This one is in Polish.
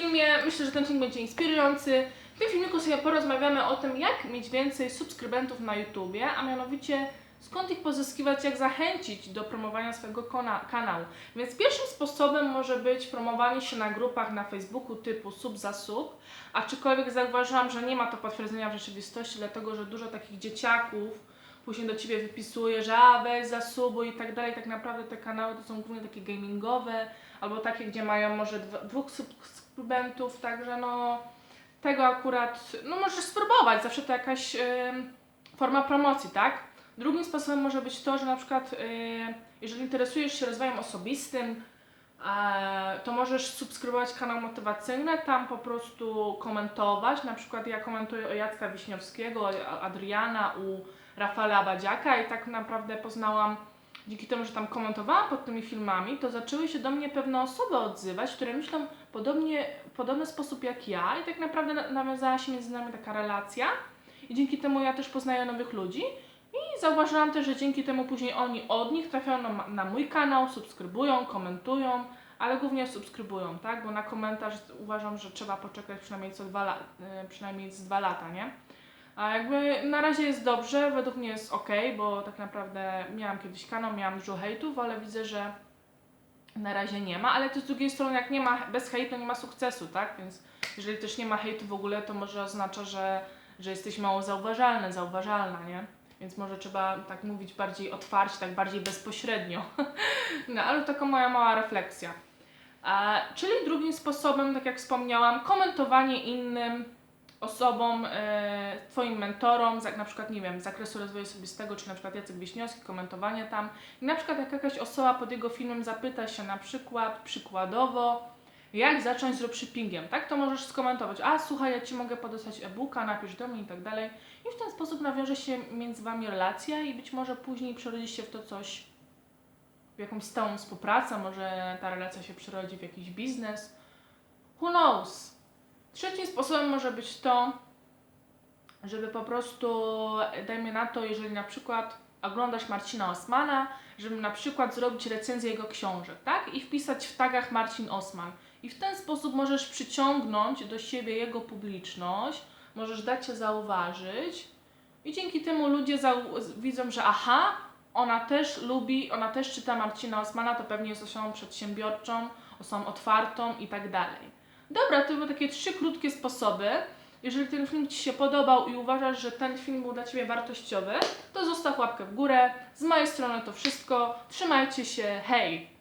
filmie. Myślę, że ten film będzie inspirujący. W tym filmiku sobie porozmawiamy o tym, jak mieć więcej subskrybentów na YouTubie, a mianowicie skąd ich pozyskiwać, jak zachęcić do promowania swojego kanału. Więc pierwszym sposobem może być promowanie się na grupach na Facebooku typu sub za sub, aczkolwiek zauważyłam, że nie ma to potwierdzenia w rzeczywistości, dlatego że dużo takich dzieciaków później do ciebie wypisuje, że a weź za subu i tak dalej. Tak naprawdę te kanały to są głównie takie gamingowe, albo takie, gdzie mają może dwa, dwóch subskrybentów, także no tego akurat, no możesz spróbować, zawsze to jakaś forma promocji, tak? Drugim sposobem może być to, że na przykład jeżeli interesujesz się rozwojem osobistym, to możesz subskrybować kanał motywacyjny, tam po prostu komentować. Na przykład ja komentuję o Jacka Wiśniowskiego, o Adriana, u Rafała Badziaka i tak naprawdę poznałam, dzięki temu, że tam komentowałam pod tymi filmami, to zaczęły się do mnie pewne osoby odzywać, które myślą podobnie, podobny sposób jak ja i tak naprawdę na- nawiązała się między nami taka relacja i dzięki temu ja też poznaję nowych ludzi i zauważyłam też, że dzięki temu później oni od nich trafiają na, na mój kanał, subskrybują, komentują, ale głównie subskrybują, tak? Bo na komentarz uważam, że trzeba poczekać przynajmniej co dwa lata, przynajmniej z dwa lata, nie? A jakby na razie jest dobrze, według mnie jest ok, bo tak naprawdę miałam kiedyś kanał, miałam dużo hejtów, ale widzę, że na razie nie ma, ale też z drugiej strony jak nie ma, bez hejtu nie ma sukcesu, tak? Więc jeżeli też nie ma hejtu w ogóle, to może oznacza, że, że jesteś mało zauważalny, zauważalna, nie? Więc może trzeba tak mówić bardziej otwarcie, tak bardziej bezpośrednio. No, ale taka moja mała refleksja. A, czyli drugim sposobem, tak jak wspomniałam, komentowanie innym osobom, e, Twoim mentorom, na przykład, nie wiem, z zakresu rozwoju osobistego, czy na przykład Jacek Wiśniowski, komentowanie tam. I na przykład jak jakaś osoba pod jego filmem zapyta się na przykład, przykładowo, jak zacząć z dropshippingiem, tak? To możesz skomentować, a słuchaj, ja Ci mogę podesłać e-booka, napisz do mnie i tak dalej. I w ten sposób nawiąże się między Wami relacja i być może później przerodzi się w to coś, w jakąś stałą współpracę, może ta relacja się przerodzi w jakiś biznes. Who knows? Trzecim sposobem może być to, żeby po prostu, dajmy na to, jeżeli na przykład oglądasz Marcina Osmana, żeby na przykład zrobić recenzję jego książek, tak? I wpisać w tagach Marcin Osman. I w ten sposób możesz przyciągnąć do siebie jego publiczność, możesz dać się zauważyć i dzięki temu ludzie zau- widzą, że aha, ona też lubi, ona też czyta Marcina Osmana, to pewnie jest osobą przedsiębiorczą, osobą otwartą i tak dalej. Dobra, to były takie trzy krótkie sposoby. Jeżeli ten film Ci się podobał i uważasz, że ten film był dla Ciebie wartościowy, to zostaw łapkę w górę. Z mojej strony to wszystko. Trzymajcie się, hej!